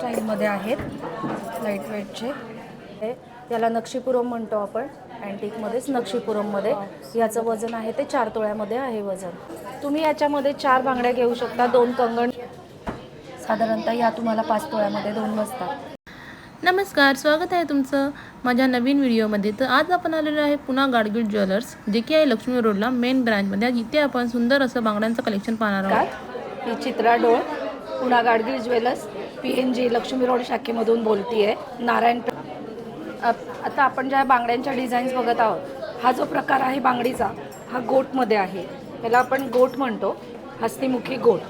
स्टाईलमध्ये आहेत लाइट वेटचे हे याला नक्षीपुरम म्हणतो आपण अँटिकमध्येच नक्षीपुरममध्ये. याचं वजन आहे ते चार तोळ्यामध्ये आहे वजन. तुम्ही याच्यामध्ये चार बांगड्या घेऊ शकता दोन कंगण. साधारणतः या तुम्हाला पाच तोळ्यामध्ये दोन बसतात. नमस्कार स्वागत आहे तुमचं माझ्या नवीन व्हिडिओमध्ये. तर आज आपण आलेलो आहे पुन्हा गाडगीळ ज्वेलर्स जे की आहे लक्ष्मी रोडला मेन ब्रँचमध्ये आज इथे आपण सुंदर असं बांगड्यांचं कलेक्शन पाहणार आहोत. ही चित्रा डोळ Pune Gadgil jewellers. P N G Lakshmi road शाखेमधून बोलती आहे नारायण आता आपण ज्या बांगड्यांच्या डिझाईन्स बघत आहोत हा जो प्रकार आहे बांगडीचा हा गोटमध्ये आहे. त्याला आपण गोट म्हणतो हस्तिमुखी गोट.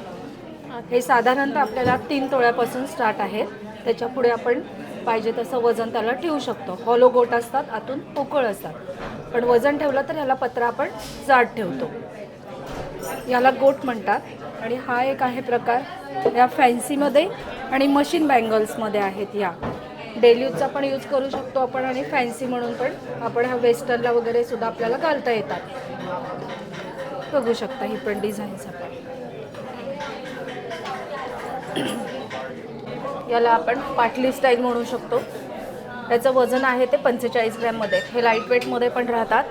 हे साधारणतः आपल्याला तीन तोळ्यापासून स्टार्ट आहे. त्याच्या पुढे आपण पाहिजे तसं वजन त्याला ठेवू शकतो. हॉलो गोट असतात आतून पोकळ असतात. पण वजन ठेवलं तर ह्याला पत्रा आपण जाड ठेवतो. याला गोट म्हणतात. आणि हा एक आहे प्रकार. या फॅन्सीमध्ये आणि मशीन बँगल्समध्ये आहेत या. डेली यूजचा पण यूज करू शकतो आपण आणि फॅन्सी म्हणून पण आपण ह्या वेस्टर्नला वगैरे सुद्धा आपल्याला घालता येतात. बघू शकता ही पण डिझाईन्स आपण. याला आपण पाटली स्टाईल म्हणू शकतो. याचं वजन आहे ते पंचेचाळीस ग्रॅममध्ये. हे लाइट वेटमध्ये पण राहतात.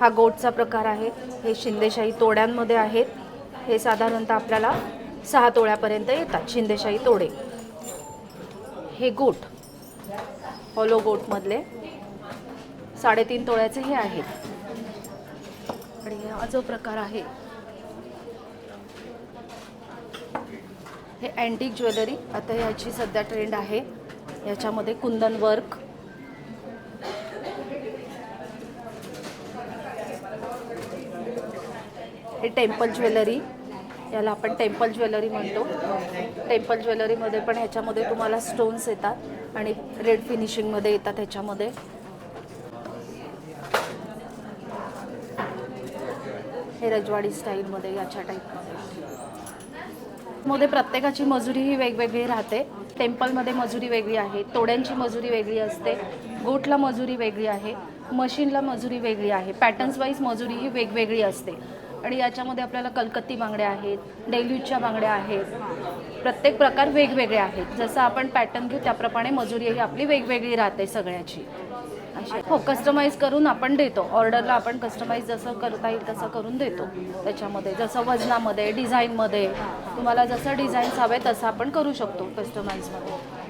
हा गोटचा प्रकार आहे. हे शिंदेशाही तोड्यांमध्ये आहेत. हे साधारणतः आपल्याला सहा तोळ्यापर्यंत येतात. शिंदेशाही तोडे. हे गोट. हॉलो गोटमधले साडेतीन तोळ्याचे हे आहेत. आणि हा जो प्रकार आहे हे अँटिक ज्वेलरी आता याची सध्या ट्रेंड आहे. याच्यामध्ये कुंदन वर्क हे टेम्पल ज्वेलरी याला आपण टेम्पल ज्वेलरी म्हणतो. टेम्पल ज्वेलरीमध्ये पण ह्याच्यामध्ये तुम्हाला स्टोन्स येतात आणि रेड फिनिशिंगमध्ये येतात ह्याच्यामध्ये. हे रजवाडी स्टाईलमध्ये याच्या टाईपमध्ये मध्ये. प्रत्येकाची मजुरी ही वेगवेगळी राहते. टेम्पलमध्ये मजुरी वेगळी आहे. तोड्यांची मजुरी वेगळी असते. गोटला मजुरी वेगळी आहे. मशीनला मजुरी वेगळी आहे. पॅटर्न्स वाईज मजुरी ही वेगवेगळी असते. आणि याच्यामध्ये आपल्याला कलकत्ती बांगड्या आहेत डेल्यूजच्या बांगड्या आहेत. प्रत्येक प्रकार वेगवेगळे आहेत. जसं आपण पॅटर्न घेऊ त्याप्रमाणे मजुरी ही आपली वेगवेगळी राहते सगळ्याची. अशी हो कस्टमाइज करून आपण देतो. ऑर्डरला आपण कस्टमाइज जसं करता येईल तसं करून देतो. त्याच्यामध्ये जसं वजनामध्ये डिझाईनमध्ये तुम्हाला जसं डिझाईन्स हवे तसं आपण करू शकतो कस्टमाइजमध्ये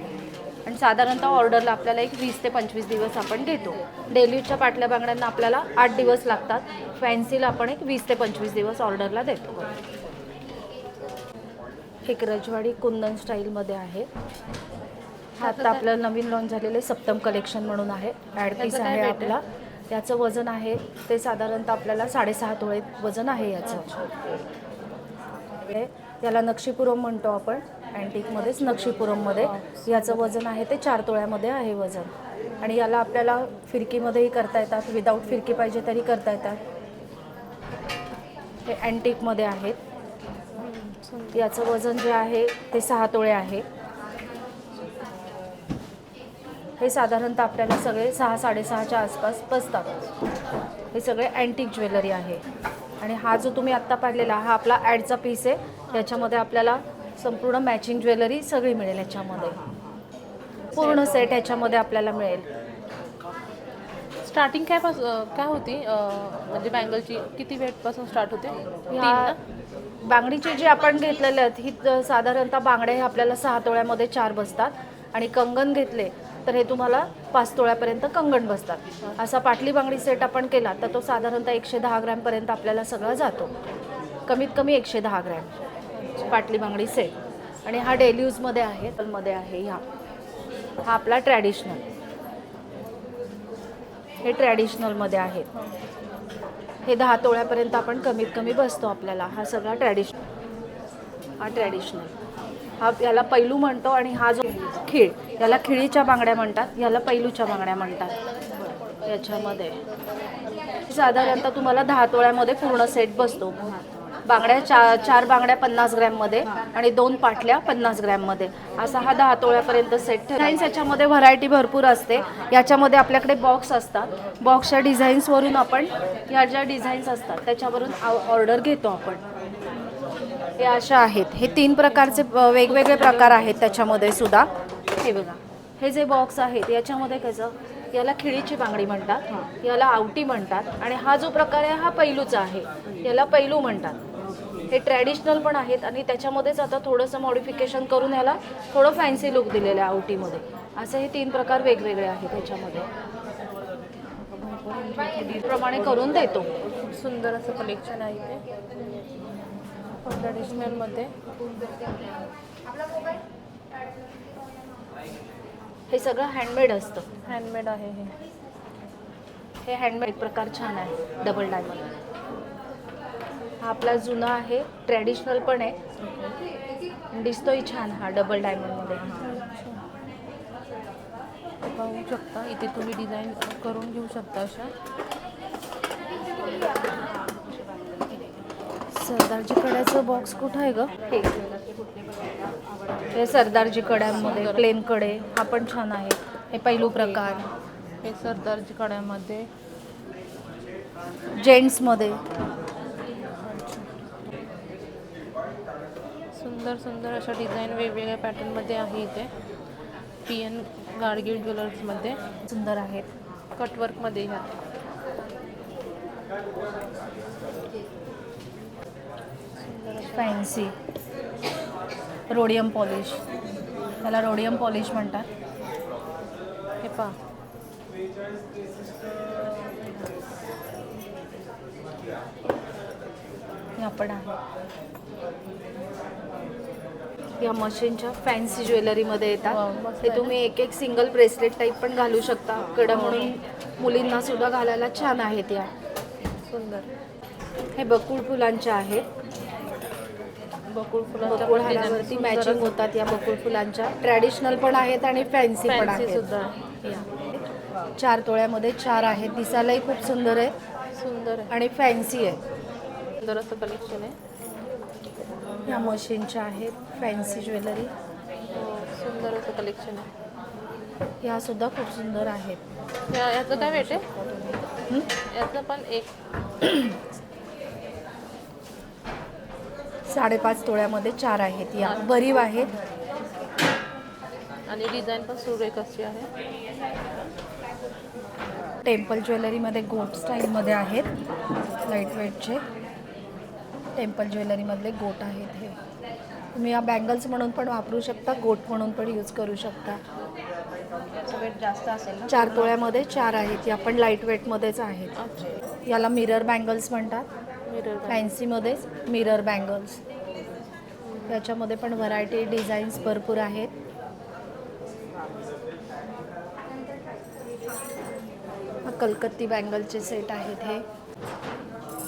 साधारणतः ऑर्डरला आपल्याला एक वीस ते पंचवीस दिवस आपण घेतो डेलीच्या पाटल्या बांगड्यांना आपल्याला आठ दिवस लागतात. फॅन्सीला आपण एक वीस ते पंचवीस दिवस ऑर्डरला देतो. एक रजवाडी कुंदन स्टाईलमध्ये आहे. हा आता आपलं नवीन लॉन्च झालेले सप्तम कलेक्शन म्हणून आहे. ॲड पीस आहे? आपला. याचं वजन आहे. ते साधारणतः आपल्याला साडेसहा तोळे वजन आहे याचं. याला नक्षीपुरम म्हणतो आपण. अँटिकमध्येच नक्षीपुरममध्ये. याचं वजन आहे ते चार तोळ्यामध्ये आहे वजन. आणि याला आपल्याला फिरकीमध्येही करता येतात. विदाऊट फिरकी पाहिजे तरी करता येतात. हे अँटिकमध्ये आहेत याचं वजन जे आहे ते सहा तोळे आहे. हे साधारणतः आपल्याला सगळे सहा साडेसहाच्या आसपास बसतात. हे सगळे अँटिक ज्वेलरी आहे. आणि हा जो तुम्ही आत्ता पाहिलेला हा आपला ॲडचा पीस आहे. याच्यामध्ये आपल्याला संपूर्ण मॅचिंग ज्वेलरी सगळी मिळेल याच्यामध्ये. पूर्ण सेट याच्यामध्ये आपल्याला मिळेल. स्टार्टिंग काय पास काय होती? म्हणजे बँगलची किती वेटपासून स्टार्ट होते? ह्या? बांगडीचे जे आपण घेतलेले आहेत ही साधारणतः बांगड्या हे आपल्याला सहा तोळ्यामध्ये चार बसतात. आणि कंगन घेतले तर हे तुम्हाला पाच तोळ्यापर्यंत कंगण बसतात. असा पाटली बांगडी सेट आपण केला तर तो साधारणतः एकशे दहा ग्रॅमपर्यंत आपल्याला सगळा जातो. कमीत कमी एकशे दहा ग्रॅम. पाटली बांगडी सेट. आणि हा डेली यूजमध्ये आहे मध्ये आहे ह्या. हा आपला ट्रॅडिशनल. हे ट्रॅडिशनलमध्ये आहे. हे दहा तोळ्यापर्यंत आपण कमीत कमी बसतो आपल्याला. हा सगळा ट्रॅडिशनल. हा ट्रॅडिशनल. हा याला पैलू म्हणतो आणि हा जो खीळ याला खिळीच्या बांगड्या म्हणतात याला पैलूच्या बांगड्या म्हणतात. याच्यामध्ये. साधारणतः तुम्हाला दहा तोळ्यामध्ये पूर्ण सेट बसतो. बांगड्या चा चार बांगड्या पन्नास ग्रॅममध्ये आणि दोन पाटल्या पन्नास ग्रॅममध्ये. असा हा दहा तोळ्यापर्यंत सेट डिझाईन्स याच्यामध्ये व्हरायटी भरपूर असते. याच्यामध्ये आपल्याकडे बॉक्स असतात. बॉक्सच्या डिझाईन्सवरून आपण या ज्या डिझाईन्स असतात त्याच्यावरून ऑर्डर घेतो आपण. हे अशा आहेत. हे तीन प्रकारचे वेगवेगळे प्रकार आहेत त्याच्यामध्ये सुद्धा. हे बघा. हे जे बॉक्स आहेत याच्यामध्ये कसं याला खिळीची बांगडी म्हणतात याला आवटी म्हणतात आणि हा जो प्रकार आहे हा पैलूचा आहे. याला पैलू म्हणतात. हे ट्रॅडिशनल पण आहेत आणि त्याच्यामध्येच आता थोडंसं मॉडिफिकेशन करून याला थोडं फॅन्सी लुक दिलेलं आहे आवटीमध्ये असे हे तीन प्रकार वेगवेगळे आहेत त्याच्यामध्ये प्रमाणे करून देतो. खूप सुंदर असं कलेक्शन आहे इथे. ट्रेडिशनलमध्ये हे सगळं हँडमेड असतं. हँडमेड आहे हे. हे हँडमेड प्रकार छान आहे डबल डायमंड हा आपला जुना आहे ट्रॅडिशनल पण आहे. दिसतोही छान हा डबल डायमंडमध्ये पाहू शकता इथे तुम्ही डिझाईन करून घेऊ शकता अशा. सरदारजी कड्याचं बॉक्स कुठं आहे ग? हे. सरदारजी कड्यांमध्ये प्लेन कडे. हा पण छान आहे. हे पैलू प्रकार. हे सरदारजी कड्यामध्ये. जेंट्समध्ये सुंदर सुंदर अशा डिझाईन वेगवेगळ्या पॅटर्नमध्ये आहे इथे. पी एन गाडगीळ ज्वेलर्समध्ये सुंदर आहेत. कटवर्कमध्ये ह्या. फॅन्सी रोडियम पॉलिश त्याला रोडियम पॉलिश म्हणतात. हे पहा. या पण आहे या मशीनच्या फॅन्सी ज्वेलरीमध्ये येतात. ते तुम्ही एक एक सिंगल ब्रेसलेट टाईप पण घालू शकता. कडं म्हणून मुलींना सुद्धा घालायला छान आहेत या. सुंदर. हे बकुळ फुलांच्या आहेत. बकुळ फुलांच्या बकुळ हारावरती मॅचिंग होतात या बकुळ फुलांच्या. ट्रॅडिशनल पण आहेत आणि फॅन्सी पण आहेत. सुद्धा. चार तोळ्यामध्ये चार आहेत. दिसायलाही खूप सुंदर आहे. सुंदर आणि फॅन्सी आहे. सुंदर असं कलेक्शन आहे. या मशीनच्या आहेत फॅन्सी ज्वेलरी हो, सुंदर असं कलेक्शन आहे. या सुद्धा खूप सुंदर आहेत. या याचं काय वेट आहे? याचं पण एक. साडेपाच तोळ्यामध्ये चार आहेत. या भरीव आहेत. आणि डिझाईन पण सुरेख अशी आहे? टेम्पल ज्वेलरीमध्ये गोट स्टाईलमध्ये आहेत. लाइट वेटचे टेम्पल ज्वेलरीमधले गोट आहेत हे. तुम्ही या बँगल्स म्हणून पण वापरू शकता गोट म्हणून पण यूज करू शकता. वेट जास्त असेल चार तोळ्यामध्ये चार आहेत या पण लाइट वेटमध्येच आहेत. याला मिरर बँगल्स म्हणतात. मिरर फॅन्सीमध्येच मिरर बँगल्स याच्यामध्ये पण व्हरायटी डिझाईन्स भरपूर आहेत. हा कलकत्ती बँगलचे सेट आहेत हे.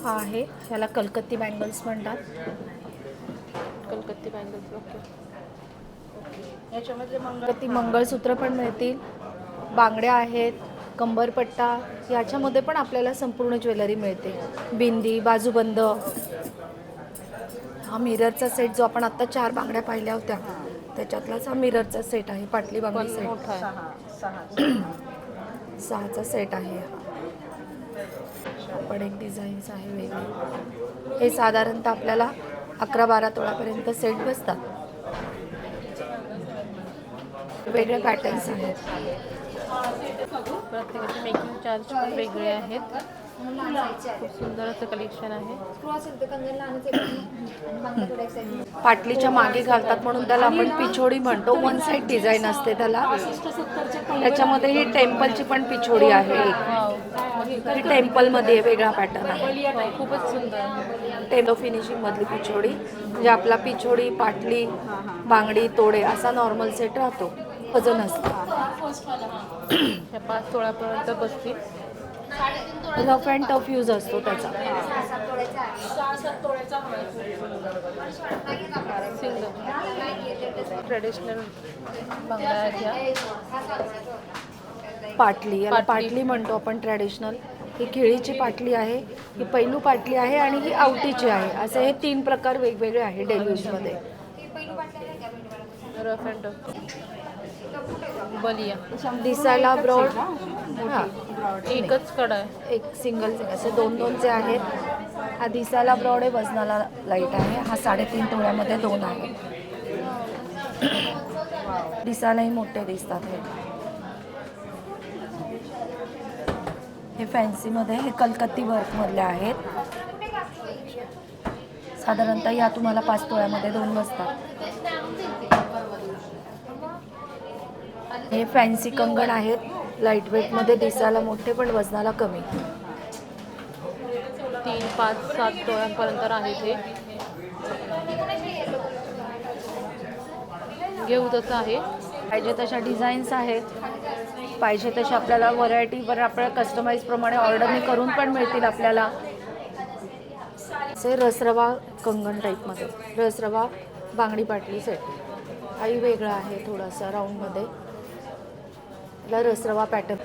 हा आहे. याला कलकत्ती बँगल्स म्हणतात. कलकत्ती बँगल्स ओके. याच्यामध्ये कलकत्ती मंगळसूत्र पण मिळतील. बांगड्या आहेत कंबरपट्टा याच्यामध्ये पण आपल्याला संपूर्ण ज्वेलरी मिळते. बिंदी बाजूबंद. हा मिररचा सेट जो आपण आता चार बांगड्या पाहिल्या होत्या त्याच्यातलाच हा मिररचा सेट आहे पाटली बांगडी सेट सहाचा सेट आहे हा. पण एक डिझाईन्स आहे वेगळी. हे साधारणतः आपल्याला अकरा बारा तोळापर्यंत सेट बसतात. वेगळे पॅटर्न्स आहेत. प्रत्येकाचे मेकिंग चार्ज पण वेगळे आहेत. खूप सुंदर असं कलेक्शन आहे. पाटलीच्या मागे घालतात म्हणून त्याला आपण पिछोडी म्हणतो. वन साईड डिझाईन असते त्याला. त्याच्यामध्ये ही टेम्पलची पण पिछोडी आहे. टेम्पलमध्ये वेगळा पॅटर्न आहे. खूपच सुंदर. टेम्पो फिनिशिंग मधली पिछोडी म्हणजे आपला पिछोडी पाटली बांगडी तोडे असा नॉर्मल सेट राहतो. वजन असतं. पाच सोळापर्यंत बसतील. रफ अँड टफ यूज असतो त्याचा. ट्रेडिशनल पाटली याला पाटली. म्हणतो आपण ट्रॅडिशनल ही खिळीची पाटली आहे ही पैलू पाटली आहे आणि ही आवटीची आहे. असे हे तीन प्रकार वेगवेगळे आहे डेली यूजमध्ये रफ अँड टफ बलिया. दिसायला ब्रॉड हां. एकच कडा आहे एक सिंगल असे दोन दोनचे आहेत हा दिसायला ब्रॉड आहे वजनाला लाइट आहे. हा साडेतीन तोळ्यामध्ये दोन आहे. दिसायलाही मोठे दिसतात हे. हे फॅन्सीमध्ये हे कलकत्ती वर्कमधले आहेत. साधारणतः या तुम्हाला पाच तोळ्यामध्ये दोन बसतात. हे फॅन्सी कंगण आहेत. लाइट वेटमध्ये दिसायला मोठे पण वजनाला कमी. तीन पाच सात तोळ्यांपर्यंत आहे ते घेऊ तसं आहे. पाहिजे तशा डिझाईन्स आहेत. पाहिजे तशा आपल्याला व्हरायटीवर आपल्याला कस्टमाईजप्रमाणे ऑर्डरने करून पण मिळतील आपल्याला. असे रसरवा कंगण टाईपमध्ये रसरवा बांगडी पाटली सेट काही वेगळा आहे थोडासा राऊंडमध्ये याला रसरवा पॅटर्न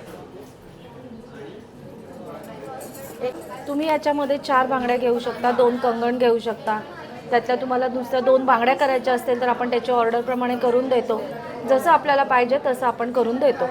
तुम्ही याच्यामध्ये चार बांगड्या घेऊ शकता दोन कंगण घेऊ शकता. त्यातल्या तुम्हाला दुसऱ्या दोन बांगड्या करायच्या असतील तर आपण त्याची ऑर्डरप्रमाणे करून देतो. जसं आपल्याला पाहिजे तसं आपण करून देतो.